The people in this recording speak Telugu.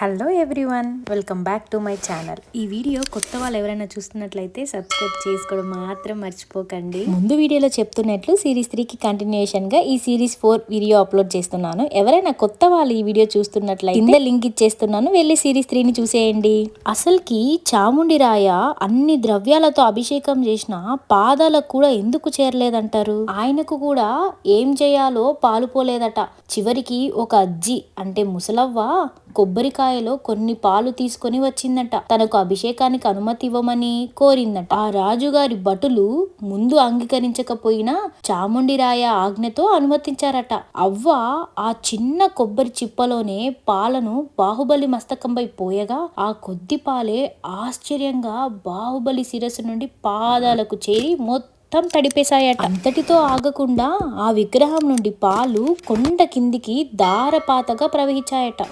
Hello everyone welcome back to my channel. ఈ వీడియో కొత్త వాళ్ళు ఎవరైనా చూస్తున్నట్లయితే సబ్స్క్రైబ్ చేసుకోవడం మాత్రం మర్చిపోకండి. ముందు వీడియోలో చెప్తున్నట్లు సిరీస్ త్రీకి కంటిన్యూషన్గా ఈ సిరీస్ ఫోర్ వీడియో అప్లోడ్ చేస్తున్నాను. ఎవరైనా కొత్త వాళ్ళు ఈ వీడియో చూస్తున్నట్లయితే కింద లింక్ ఇచ్చేస్తున్నాను. వెళ్ళి సిరీస్ త్రీని చూసేయండి. అసలుకి చాముండి రాయ అన్ని ద్రవ్యాలతో అభిషేకం చేసిన పాదాలకు కూడా ఎందుకు చేరలేదంటారు? ఆయనకు కూడా ఏం చేయాలో పాలుపోలేదట. చివరికి ఒక అజ్జి అంటే ముసలవ్వ కొబ్బరికాయలో కొన్ని పాలు తీసుకొని వచ్చిందట. తనకు అభిషేకానికి అనుమతి ఇవ్వమని కోరిందట. ఆ రాజుగారి భటులు ముందు అంగీకరించకపోయినా చాముండిరాయ ఆజ్ఞతో అనుమతించారట. అవ్వ ఆ చిన్న కొబ్బరి చిప్పలోనే పాలను బాహుబలి మస్తకంపై పోయగా ఆ కొద్ది పాలే ఆశ్చర్యంగా బాహుబలి శిరస్సు నుండి పాదాలకు చేరి మొత్తం మొత్తం తడిపేశాయట. అంతటితో ఆగకుండా ఆ విగ్రహం నుండి పాలు కొండ కిందికి దారపాతగా ప్రవహించాయట.